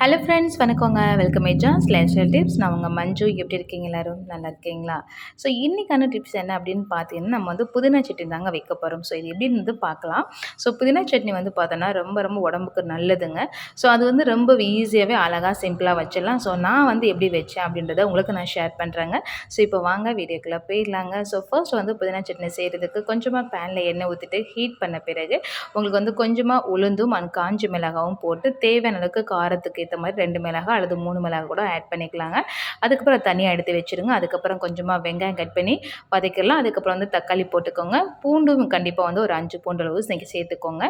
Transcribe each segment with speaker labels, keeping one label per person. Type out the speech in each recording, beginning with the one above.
Speaker 1: Hello friends வணக்கங்க. Welcome Ejaz life style tips நான் உங்கள் மஞ்சு. எப்படி இருக்கீங்க எல்லோரும்? நல்லா இருக்கீங்களா? ஸோ இன்றைக்கான டிப்ஸ் என்ன அப்படின்னு பார்த்தீங்கன்னா நம்ம வந்து புதினா சட்னி தாங்க வைக்க போகிறோம் ஸோ இது எப்படின்னு வந்து பார்க்கலாம். ஸோ புதினா சட்னி வந்து பார்த்தோன்னா ரொம்ப ரொம்ப உடம்புக்கு நல்லதுங்க. ஸோ அது வந்து ரொம்ப ஈஸியாகவே அழகாக சிம்பிளாக வச்சிடலாம். ஸோ நான் வந்து எப்படி வச்சேன் அப்படின்றத உங்களுக்கு நான் ஷேர் பண்ணுறேங்க ஸோ இப்போ வாங்க வீடியோக்குள்ளே போயிடலாங்க. ஸோ ஃபர்ஸ்ட் வந்து புதினா சட்னி செய்கிறதுக்கு கொஞ்சமாக பேனில் எண்ணெய் ஊற்றிட்டு ஹீட் பண்ண பிறகு உங்களுக்கு வந்து கொஞ்சமாக உளுந்தும் அண்ட் காஞ்சி மிளகாவும் போட்டு தேவையான அளவுக்கு காரத்துக்கு ஏற்ற மாதிரி ரெண்டு மிளகா அல்லது மூணு மிளகா கூட ஆட் பண்ணிக்கலாங்க. அதுக்கப்புறம் தனியாக எடுத்து வச்சுருங்க. அதுக்கப்புறம் கொஞ்சமாக வெங்காயம் கட் பண்ணி வதக்கிடலாம். அதுக்கப்புறம் வந்து தக்காளி போட்டுக்கோங்க. பூண்டும் கண்டிப்பாக வந்து ஒரு அஞ்சு பூண்டு அளவு நீங்கள் சேர்த்துக்கோங்க.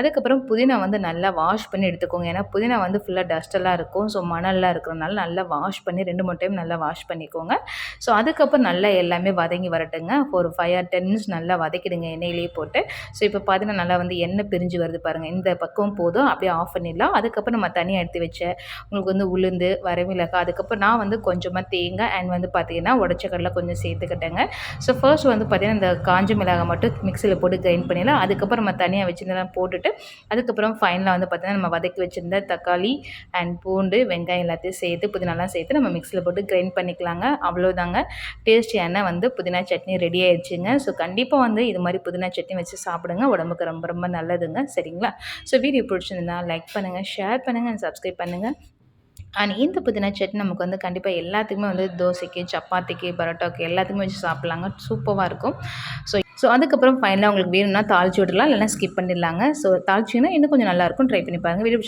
Speaker 1: அதுக்கப்புறம் புதினா வந்து நல்லா வாஷ் பண்ணி எடுத்துக்கோங்க. ஏன்னா புதினா வந்து ஃபுல்லாக டஸ்டெல்லாம் இருக்கும். ஸோ மணல்லாம் இருக்கிறனால நல்லா வாஷ் பண்ணி ரெண்டு மூணு டைம் நல்லா வாஷ் பண்ணிக்கோங்க. ஸோ அதுக்கப்புறம் நல்லா எல்லாமே வதங்கி வரட்டுங்க. ஒரு ஃபைவ் ஆர் டென் மினிட்ஸ் நல்லா வதக்கிடுங்க. எண்ணெயிலேயே போட்டு. ஸோ இப்போ பார்த்தீங்கன்னா நல்லா வந்து எண்ணெய் பிரிஞ்சு வருது பாருங்கள் இந்த பக்கம் போதும். அப்படியே ஆஃப் பண்ணிடலாம். அதுக்கப்புறம் நம்ம தனியாக எடுத்து வச்சு உங்களுக்கு வந்து உளுந்து வரமிளகாய் அதுக்கப்புறம் நான் வந்து கொஞ்சமாக தேங்காய் அண்ட் வந்து பார்த்திங்கன்னா உடச்ச கடலை கொஞ்சம் சேர்த்துக்கிட்டேங்க. ஸோ ஃபர்ஸ்ட் வந்து பார்த்திங்கன்னா இந்த காஞ்ச மிளகாய் மட்டும் மிக்சியில் போட்டு கிரைண்ட் பண்ணிடலாம். அதுக்கப்புறம் நம்ம தனியாக வச்சுருந்தெல்லாம் போட்டுட்டு அதுக்கப்புறம் ஃபைனலாக வந்து பார்த்திங்கன்னா நம்ம வதக்கி வச்சுருந்த தக்காளி அண்ட் பூண்டு வெங்காயம் எல்லாத்தையும் சேர்த்து புதினாலாம் சேர்த்து நம்ம மிக்சியில் போட்டு கிரைண்ட் பண்ணிக்கலாங்க. அவ்வளோதாங்க டேஸ்டியான வந்து புதினா சட்னி ரெடி ஆயிடுச்சுங்க. ஸோ கண்டிப்பாக வந்து இது மாதிரி புதினா சட்னி வச்சு சாப்பிடுங்க. உடம்புக்கு ரொம்ப ரொம்ப நல்லதுங்க. சரிங்களா? ஸோ வீடியோ பிடிச்சிருந்தா லைக் பண்ணுங்கள் ஷேர் பண்ணுங்கள் அண்ட் சப்ஸ்கிரைப் பண்ணுங்கள் அண்ட் இந்த புதினா சட்னி நமக்கு வந்து கண்டிப்பாக எல்லாத்துக்குமே வந்து தோசைக்கு சப்பாத்திக்கு பரோட்டாவுக்கு எல்லாத்துக்குமே வச்சு சாப்பிட்லாங்க. சூப்பராக இருக்கும். ஸோ ஸோ அதுக்கப்புறம் ஃபைனலாக உங்களுக்கு வேணும்னா தாளிச்சு விடலாம் இல்லைனா ஸ்கிப் பண்ணிடலாங்க. ஸோ தாளிச்சிங்கன்னா இன்னும் கொஞ்சம் நல்லாயிருக்கும் ட்ரை பண்ணி பாருங்கள் வீடியோ